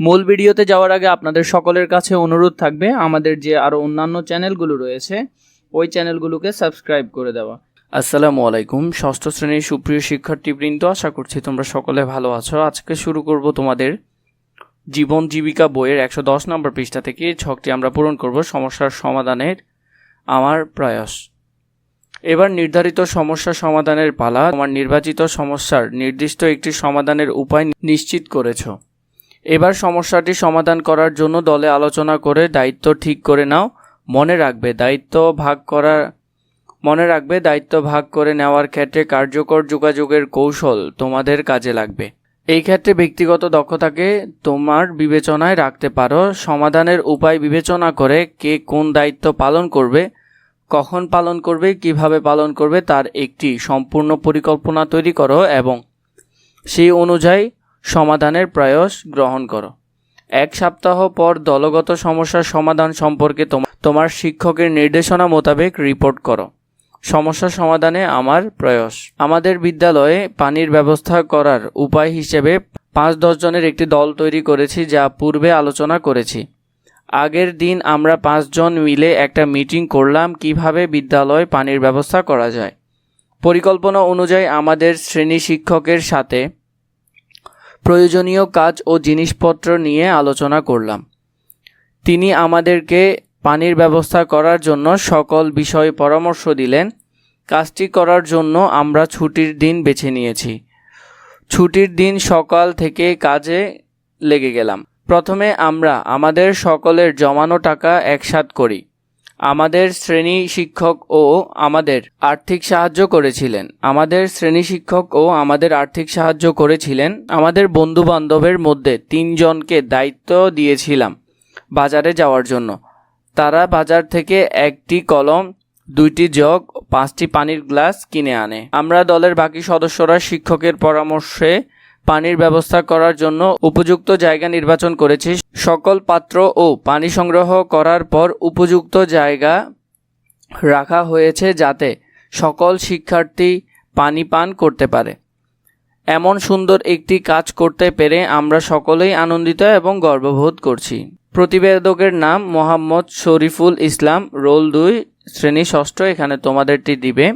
মূল ভিডিওতে যাওয়ার আগে আপনাদের সকলের কাছে অনুরোধ থাকবে, আমাদের যে আরও অন্যান্য চ্যানেলগুলো রয়েছে, ওই চ্যানেলগুলোকে সাবস্ক্রাইব করে দেওয়া। আসসালামু আলাইকুম। ষষ্ঠ শ্রেণির সুপ্রিয় শিক্ষার্থীবৃন্দ, আশা করছি তোমরা সকলে ভালো আছো। আজকে শুরু করব তোমাদের জীবন জীবিকা বইয়ের একশো দশ নম্বর পৃষ্ঠা থেকে। ছকটি আমরা পূরণ করব সমস্যার সমাধানের আমার প্রয়াস। এবার নির্ধারিত সমস্যা সমাধানের পালা, তোমার নির্বাচিত সমস্যার নির্দিষ্ট একটি সমাধানের উপায় নিশ্চিত করেছ। এবার সমস্যাটি সমাধান করার জন্য দলে আলোচনা করে দায়িত্ব ঠিক করে নাও, মনে রাখবে, দায়িত্ব ভাগ করার, মনে রাখবে, দায়িত্ব ভাগ করে নেওয়ার ক্ষেত্রে কার্যকর যোগাযোগের কৌশল তোমাদের কাজে লাগবে। এই ক্ষেত্রে ব্যক্তিগত দক্ষতাকে তোমার বিবেচনায় রাখতে পারো। সমাধানের উপায় বিবেচনা করে কে কোন দায়িত্ব পালন করবে, কখন পালন করবে, কীভাবে পালন করবে, তার একটি সম্পূর্ণ পরিকল্পনা তৈরি করো এবং সেই অনুযায়ী সমাধানের প্রয়াস গ্রহণ করো। এক সপ্তাহ পর দলগত সমস্যার সমাধান সম্পর্কে তোমা- তোমার শিক্ষকের নির্দেশনা মোতাবেক রিপোর্ট করো। সমস্যা সমাধানে আমার প্রয়াস। আমাদের বিদ্যালয়ে পানির ব্যবস্থা করার উপায় হিসেবে পাঁচ দশ জনের একটি দল তৈরি করেছি যা পূর্বে আলোচনা করেছি। আগের দিন আমরা পাঁচজন মিলে একটা মিটিং করলাম কীভাবে বিদ্যালয়ে পানির ব্যবস্থা করা যায়। পরিকল্পনা অনুযায়ী আমাদের শ্রেণি শিক্ষকের সাথে প্রয়োজনীয় কাজ ও জিনিসপত্র নিয়ে আলোচনা করলাম। তিনি আমাদেরকে পানির ব্যবস্থা করার জন্য সকল বিষয়ে পরামর্শ দিলেন। কাজটি করার জন্য আমরা ছুটির দিন বেছে নিয়েছি। ছুটির দিন সকাল থেকে কাজে লেগে গেলাম। প্রথমে আমরা আমাদের সকলের জমানো টাকা একসাথ করি। আমাদের শ্রেণি শিক্ষক ও আমাদের আর্থিক সাহায্য করেছিলেন। আমাদের শ্রেণি শিক্ষক ও আমাদের আর্থিক সাহায্য করেছিলেন। আমাদের বন্ধু বান্ধবের মধ্যে তিনজনকে দায়িত্ব দিয়েছিলাম বাজারে যাওয়ার জন্য। তারা বাজার থেকে একটি কলম, দুইটি জগ, পাঁচটি পানির গ্লাস কিনে আনে। আমরা দলের বাকি সদস্যরা শিক্ষকের পরামর্শে পানির ব্যবস্থা করার জন্য উপযুক্ত জায়গা নির্বাচন করেছি। সকল পাত্র ও পানি সংগ্রহ করার পর উপযুক্ত জায়গা রাখা হয়েছে যাতে সকল শিক্ষার্থী পানি পান করতে পারে। এমন সুন্দর একটি কাজ করতে পেরে আমরা সকলেই আনন্দিত এবং গর্ববোধ করছি। প্রতিবেদকের নাম মোহাম্মদ শরীফুল ইসলাম, রোল দুই, শ্রেণি ষষ্ঠ, এখানে তোমাদেরটি দিবে।